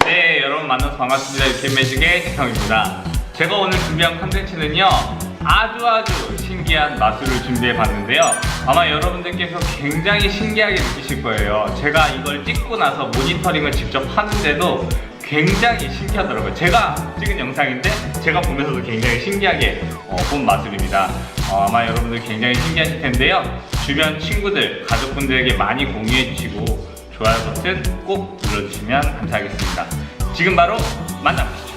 네, 여러분 만나서 반갑습니다. 유캔매직의 지성입니다. 제가 오늘 준비한 컨텐츠는요, 아주 아주 신기한 마술을 준비해 봤는데요. 아마 여러분들께서 굉장히 신기하게 느끼실 거예요. 제가 이걸 찍고 나서 모니터링을 직접 하는데도 굉장히 신기하더라고요. 제가 찍은 영상인데 제가 보면서도 굉장히 신기하게 어, 본 마술입니다. 어, 아마 여러분들 굉장히 신기하실 텐데요. 주변 친구들, 가족분들에게 많이 공유해 주시고 좋아요 버튼 꼭 눌러주시면 감사하겠습니다. 지금 바로 만나보시죠.